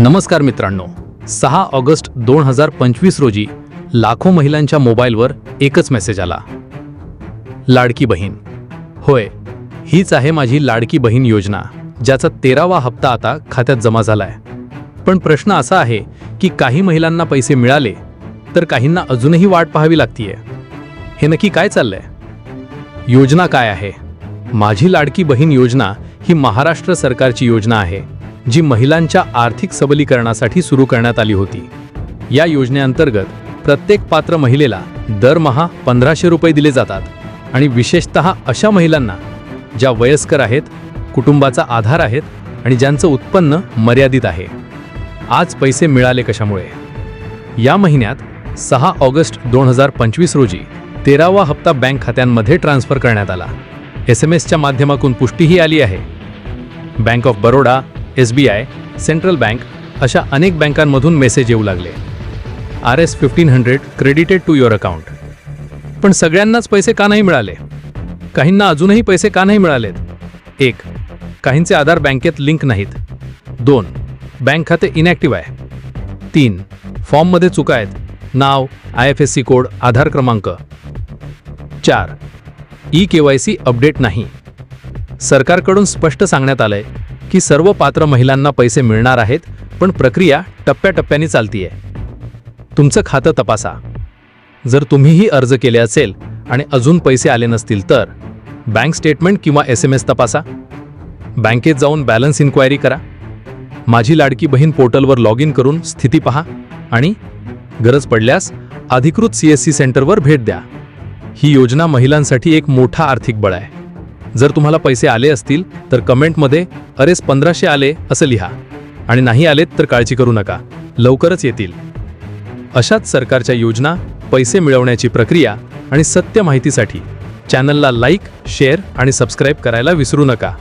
नमस्कार मित्रांनो. सहा ऑगस्ट दोन हजार पंचवीस रोजी लाखो महिलांच्या मोबाईलवर एकच मेसेज आला. लाडकी बहीण. होय हीच आहे माझी लाडकी बहीण योजना ज्याचा तेरावा हप्ता आता खात्यात जमा झालाय. पण प्रश्न असा आहे की काही महिलांना पैसे मिळाले तर काहींना अजूनही वाट पाहावी लागतीये. हे नक्की काय चाललंय? योजना काय आहे? माझी लाडकी बहीण योजना ही महाराष्ट्र सरकारची योजना आहे. जी महिलांच्या आर्थिक सबलीकरणासाठी सुरू करण्यात आली होती. या योजनेअंतर्गत प्रत्येक पात्र महिलेला दरमहा पंधराशे रुपये दिले जातात आणि विशेषतः अशा महिलांना ज्या वयस्कर आहेत कुटुंबाचा आधार आहेत आणि ज्यांचं उत्पन्न मर्यादित आहे. आज पैसे मिळाले कशामुळे? या महिन्यात सहा ऑगस्ट दोन हजार पंचवीस रोजी तेरावा हप्ता बँक खात्यांमध्ये ट्रान्स्फर करण्यात आला. एस एम एसच्या माध्यमातून पुष्टीही आली आहे. Bank of Baroda S B I central bank अशा अनेक बँकांमधून मेसेज येऊ लागले. R S fifteen hundred credited to your account पण सगळ्यांनाच पैसे का नाही मिळाले? काहींना अजूनही पैसे का नाही मिळालेत? एक काहींचे आधार बँकेत लिंक नाहीत. दोन बँक खाते इनॅक्टिव्ह आहे. तीन फॉर्ममध्ये चुका आहेत. नाव I F S C code Aadhaar क्रमांक. चार E K Y C update नाही. सरकारकडून स्पष्ट सांगण्यात आलंय की सर्व पात्र महिलांना पैसे मिळणार आहेत पण प्रक्रिया टप्प्याटप्प्याने चालतीये. तुमचं खातं तपासा. जर तुम्हीही अर्ज केले असेल आणि अजून पैसे आले नसतील तर बँक स्टेटमेंट किंवा एस एम एस तपासा. बँकेत जाऊन बॅलन्स इन्क्वायरी करा. माझी लाडकी बहीण पोर्टलवर लॉग इन करून स्थिती पहा आणि गरज पडल्यास अधिकृत सी एस सी सेंटरवर भेट द्या. ही योजना महिलांसाठी एक मोठा आर्थिक बळ आहे. जर तुम्हाला पैसे आले असतील तर कमेंटमध्ये अरेस पंधराशे आले असं लिहा. आणि नाही आलेत तर काळजी करू नका. लवकरच येतील. अशाच सरकारच्या योजना पैसे मिळवण्याची प्रक्रिया आणि सत्य माहितीसाठी चॅनलला लाईक शेअर आणि सबस्क्राईब करायला विसरू नका.